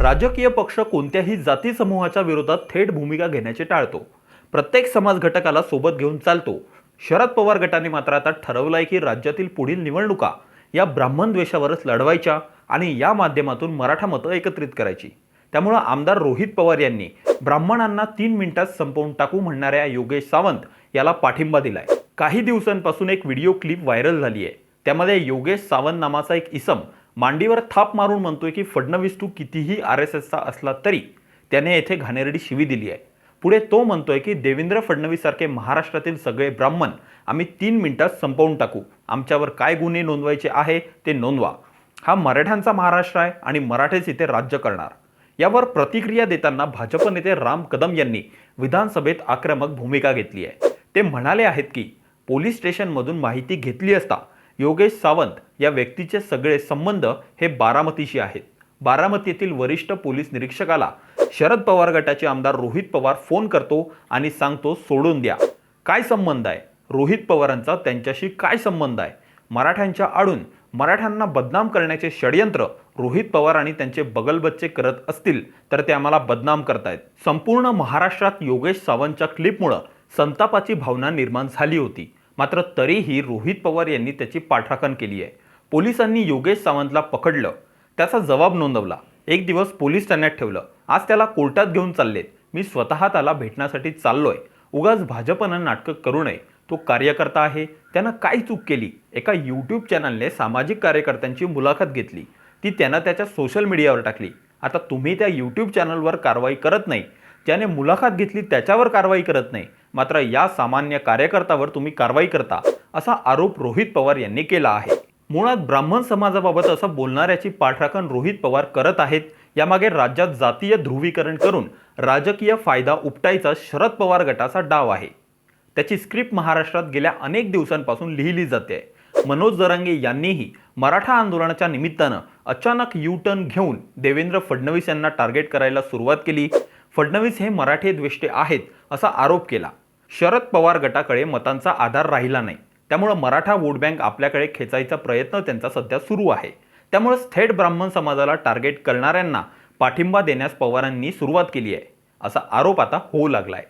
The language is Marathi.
राजकीय पक्ष कोणत्याही जाती समूहाच्या विरोधात थेट भूमिका घेण्याचे टाळतो. प्रत्येक समाज घटकाला सोबत घेऊन चालतो. शरद पवार गटाने मात्र आता ठरवलं आहे की राज्यातील पुढील निवडणुका या ब्राह्मण द्वेषावरच लढवायच्या आणि या माध्यमातून मराठा मतं एकत्रित करायची. त्यामुळं आमदार रोहित पवार यांनी ब्राह्मणांना तीन मिनिटात संपवून टाकू म्हणणाऱ्या योगेश सावंत याला पाठिंबा दिलाय. काही दिवसांपासून एक व्हिडिओ क्लिप व्हायरल झाली आहे त्यामध्ये योगेश सावंत नावाचा एक इसम मांडीवर थाप मारून म्हणतोय की फडणवीस तू कितीही आर एस एसचा असला तरी त्याने येथे घाणेरडी शिवी दिली आहे. पुढे तो म्हणतोय की देवेंद्र फडणवीस सारखे महाराष्ट्रातील सगळे ब्राह्मण आम्ही तीन मिनिटात संपवून टाकू. आमच्यावर काय गुन्हे नोंदवायचे आहे ते नोंदवा. हा मराठ्यांचा महाराष्ट्र आहे आणि मराठेच इथे राज्य करणार. यावर प्रतिक्रिया देताना भाजप नेते राम कदम यांनी विधानसभेत आक्रमक भूमिका घेतली आहे. ते म्हणाले आहेत की पोलीस स्टेशनमधून माहिती घेतली असता योगेश सावंत या व्यक्तीचे सगळे संबंध हे बारामतीशी आहेत. बारामती येथील वरिष्ठ पोलीस निरीक्षकाला शरद पवार गटाचे आमदार रोहित पवार फोन करतो आणि सांगतो सोडून द्या. काय संबंध आहे? रोहित पवारांचा त्यांच्याशी काय संबंध आहे? मराठ्यांच्या आडून मराठ्यांना बदनाम करण्याचे षडयंत्र रोहित पवार आणि त्यांचे बगलबच्चे करत असतील तर ते आम्हाला बदनाम करतायत. संपूर्ण महाराष्ट्रात योगेश सावंतच्या क्लिपमुळं संतापाची भावना निर्माण झाली होती. मात्र तरीही रोहित पवार यांनी त्याची पाठराखण केली आहे. पोलिसांनी योगेश सावंतला पकडलं. त्याचा जबाब नोंदवला. एक दिवस पोलीस ठाण्यात ठेवलं. आज त्याला कोर्टात घेऊन चाललेत. मी स्वतः त्याला भेटण्यासाठी चाललोय. उगाच भाजपनं नाटकं करू नये. तो कार्यकर्ता आहे. त्यानं काय चूक केली? एका यूट्यूब चॅनलने सामाजिक कार्यकर्त्यांची मुलाखत घेतली. ती त्यानं त्याच्या सोशल मीडियावर टाकली. आता तुम्ही त्या यूट्यूब चॅनलवर कारवाई करत नाही. ज्याने मुलाखत घेतली त्याच्यावर कारवाई करत नाही. मात्र या सामान्य कार्यकर्त्यावर तुम्ही कारवाई करता असा आरोप रोहित पवार यांनी केला आहे. मुळात ब्राह्मण समाजाबाबत असं बोलणाऱ्याची पाठराखण रोहित पवार करत आहेत यामागे राज्यात जातीय ध्रुवीकरण करून राजकीय फायदा उपटायचा शरद पवार गटाचा डाव आहे. त्याची स्क्रिप्ट महाराष्ट्रात गेल्या अनेक दिवसांपासून लिहिली जाते. मनोज जरांगे यांनीही मराठा आंदोलनाच्या निमित्तानं अचानक यू टर्न घेऊन देवेंद्र फडणवीस यांना टार्गेट करायला सुरुवात केली. फडणवीस हे मराठी द्वेष्टे आहेत असा आरोप केला. शरद पवार गटाकडे मतांचा आधार राहिला नाही. त्यामुळं मराठा वोट बँक आपल्याकडे खेचायचा प्रयत्न त्यांचा सध्या सुरू आहे. त्यामुळे थेट ब्राह्मण समाजाला टार्गेट करणाऱ्यांना पाठिंबा देण्यास पवारांनी सुरुवात केली आहे असा आरोप आता होऊ लागलाय.